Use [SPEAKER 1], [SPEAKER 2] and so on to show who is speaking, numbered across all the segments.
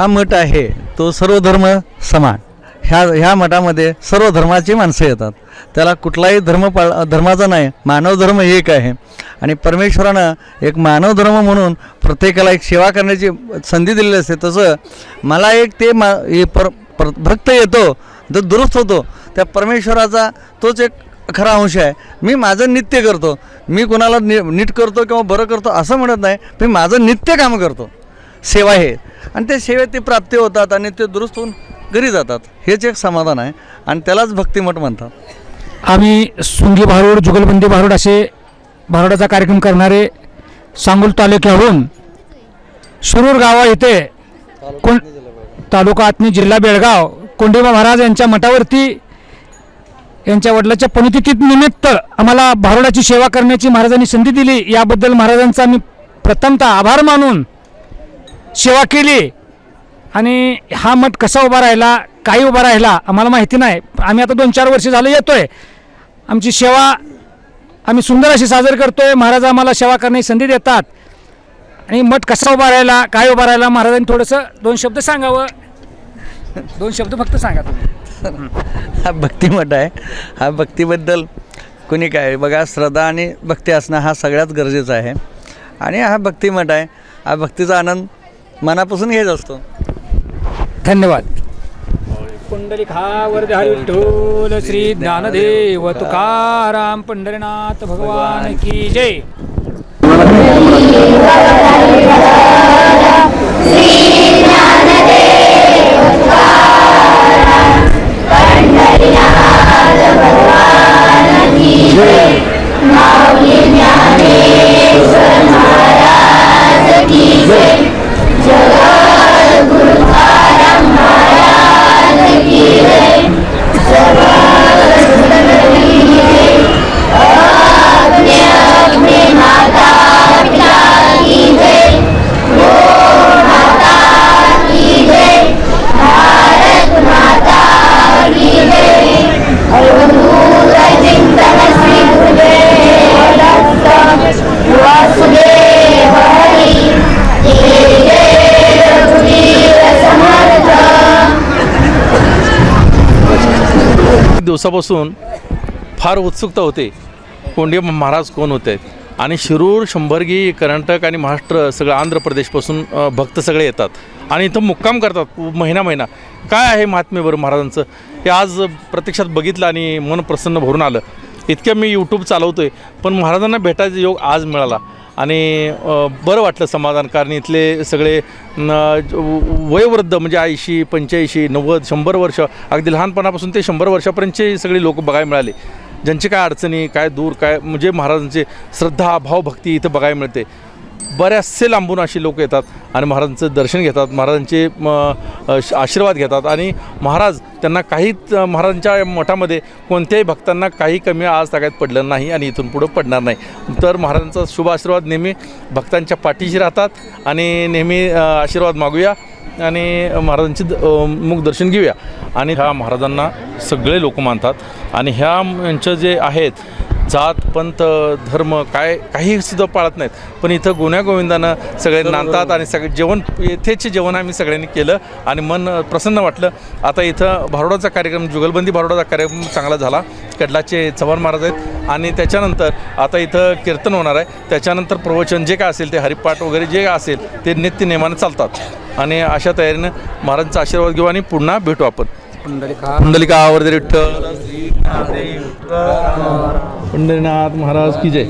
[SPEAKER 1] हा मठ आहे तो सर्व धर्म समान. ह्या ह्या मठामध्ये सर्व धर्माची माणसं येतात. त्याला कुठलाही धर्म पाळ धर्माचा नाही मानव धर्म एक आहे. आणि परमेश्वरानं एक मानव धर्म म्हणून प्रत्येकाला एक सेवा करण्याची संधी दिलेली असते. तसं मला एक ते मा पर पर भक्त येतो जो दुरुस्त होतो त्या परमेश्वराचा तोच एक खरा अंश आहे. मी माझं नित्य करतो. मी कोणाला नि नीट करतो किंवा बरं करतो असं म्हणत नाही मी माझं नित्य काम करतो. सेवा आहे. आणि त्या सेवेत ते प्राप्ती होतात आणि ते दुरुस्त होऊन घरी जातात. हेच एक समाधान आहे. आणि त्यालाच भक्तिमठ म्हणतात.
[SPEAKER 2] आम्ही सुंगी भारूड जुगलबंदी भारूड असे भारुडाचा कार्यक्रम करणारे सांगोल तालुक्याहून शिरूर गावा येथे कोण तालुका आत्मी जिल्हा बेळगाव कोंडेबा महाराज यांच्या मठावरती यांच्या वडिलाच्या पुण्यतिथीनिमित्त आम्हाला भारुडाची सेवा करण्याची महाराजांनी संधी दिली. याबद्दल महाराजांचा मी प्रथमतः आभार मानून सेवा केली. आणि हा मठ कसा उभा राहिला काही उभा राहिला आम्हाला माहिती नाही. आम्ही आता दोन चार वर्ष झालं येतो आहे आमची सेवा आम्ही सुंदर अशी साजरी आहे महाराज आम्हाला सेवा करण्याची संधी देतात. आणि मठ कसा उभा राहिला काय उभा राहिला महाराजांनी थोडंसं दोन शब्द सांगावं. दोन शब्द फक्त सांगा तुम्ही.
[SPEAKER 1] हा भक्तिमठ आहे. हा भक्तीबद्दल कोणी काय? बघा श्रद्धा आणि भक्ती असणं हा सगळ्यात गरजेचा आहे. आणि हा भक्तिमठ आहे. हा भक्तीचा आनंद मनापासून घेत असतो.
[SPEAKER 2] धन्यवाद. पुंडलिक हा वरद हरी विठ्ठल श्री ज्ञानदेव तुकाराम पंढरीनाथ भगवान की जय.
[SPEAKER 3] दिवसापासून फार उत्सुकता होते. कोंडे महाराज कोण होते? आणि शिरूर शंभरगी कर्नाटक आणि महाराष्ट्र सगळं आंध्र प्रदेशपासून भक्त सगळे येतात. आणि इथं मुक्काम करतात महिना महिना. काय आहे महात्म्य महाराजांचं? हे आज प्रत्यक्षात बघितलं आणि मन प्रसन्न भरून आलं. इतक्या मी यूट्यूब चालवतो आहे पण महाराजांना भेटायचा योग आज मिळाला. आणि बरं वाटलं समाधान कारण इथले सगळे न, वयोवृद्ध म्हणजे ऐंशी पंच्याऐंशी नव्वद शंभर वर्ष अगदी लहानपणापासून ते शंभर वर्षापर्यंतचे सगळे लोक बघायला मिळाले. ज्यांची काय अडचणी काय दूर काय म्हणजे महाराजांचे श्रद्धा भावभक्ती इथं बघायला मिळते. बऱ्याचसे लांबून अशी लोक येतात आणि महाराजांचं दर्शन घेतात महाराजांचे म, श- आशीर्वाद घेतात आणि महाराज त्यांना काही महाराजांच्या मठामध्ये कोणत्याही भक्तांना काही कमी आज तागायत पडलं नाही आणि इथून पुढं पडणार नाही. तर महाराजांचा शुभ आशीर्वाद नेहमी भक्तांच्या पाठीशी राहतात आणि नेहमी आशीर्वाद मागूया आणि महाराजांचे द- मुख दर्शन घेऊया. आणि ह्या महाराजांना सगळे लोक मानतात आणि ह्या यांचं जे आहेत जात पंथ धर्म काय काही सुद्धा पाळत नाहीत. पण इथं गुण्यागोविंदानं सगळे नांदतात आणि सगळे जेवण येथेचे जेवण आम्ही सगळ्यांनी केलं आणि मन प्रसन्न वाटलं. आता इथं भारुडाचा कार्यक्रम जुगलबंदी भारुडाचा कार्यक्रम चांगला झाला. कडलाचे चव्हाण महाराज आहेत. आणि त्याच्यानंतर आता इथं कीर्तन होणार आहे. त्याच्यानंतर प्रवचन जे काय असेल ते हरिपाठ वगैरे जे काय असेल ते नित्य नेमानं चालतात. आणि अशा तयारीनं महाराजांचा आशीर्वाद घेऊ आणि पुन्हा भेटू आपण. पुंडलिका. आवर्धे विठ्ठल पंढरीनाथ महाराज की जय.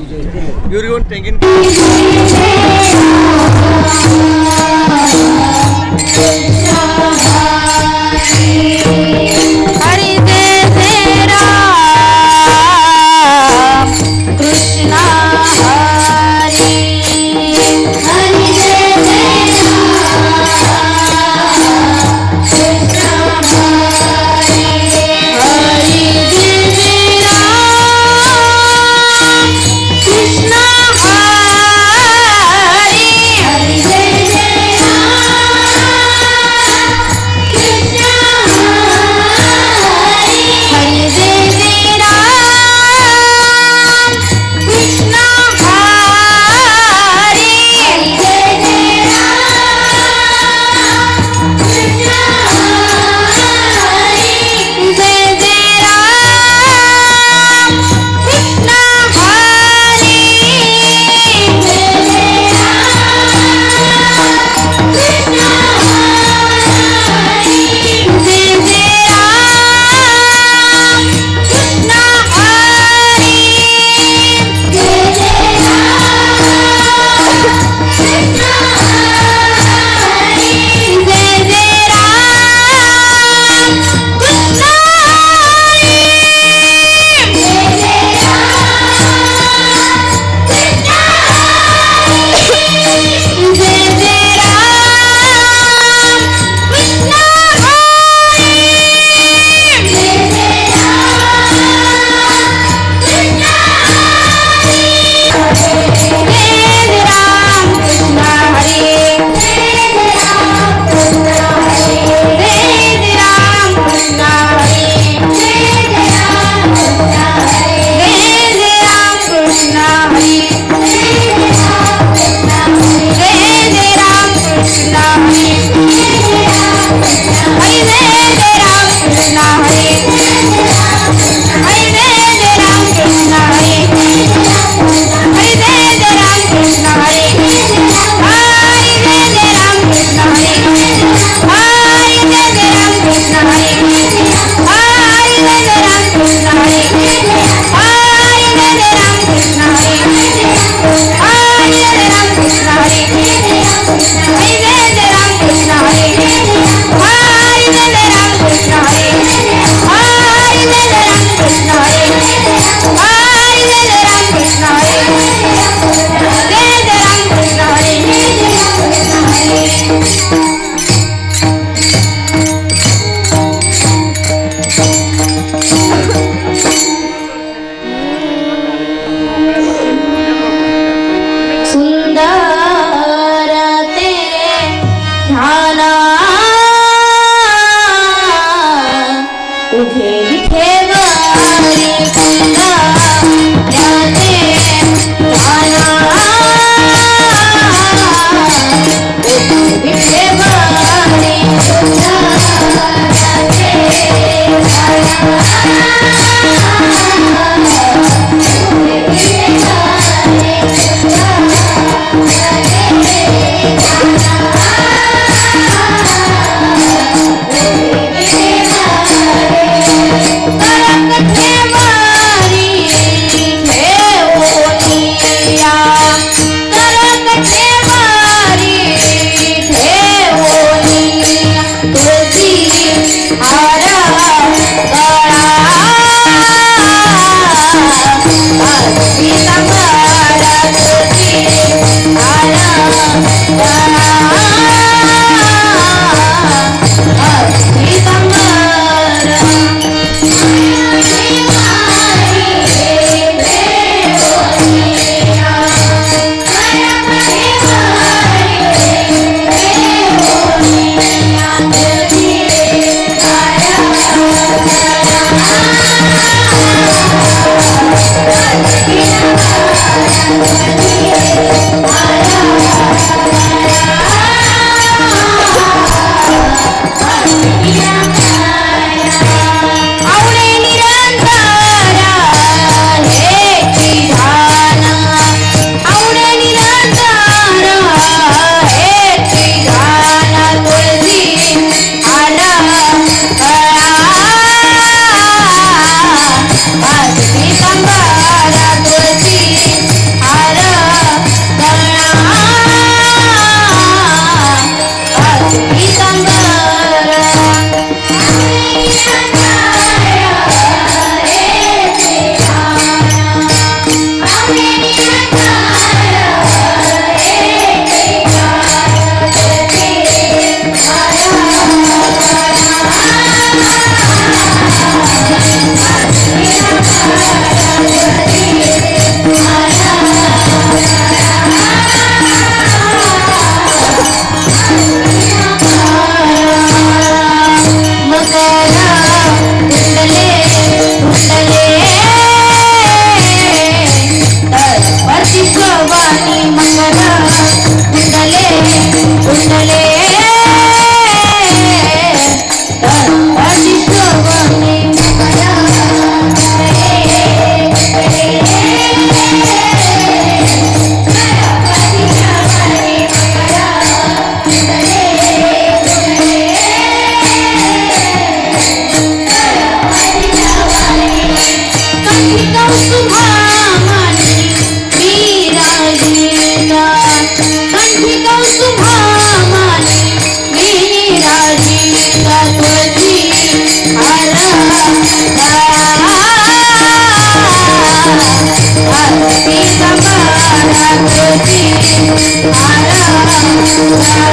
[SPEAKER 4] Thank you.